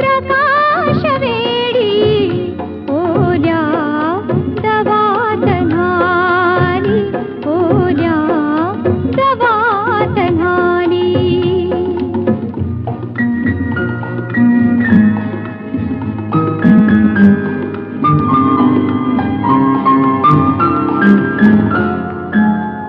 प्रकाशवे।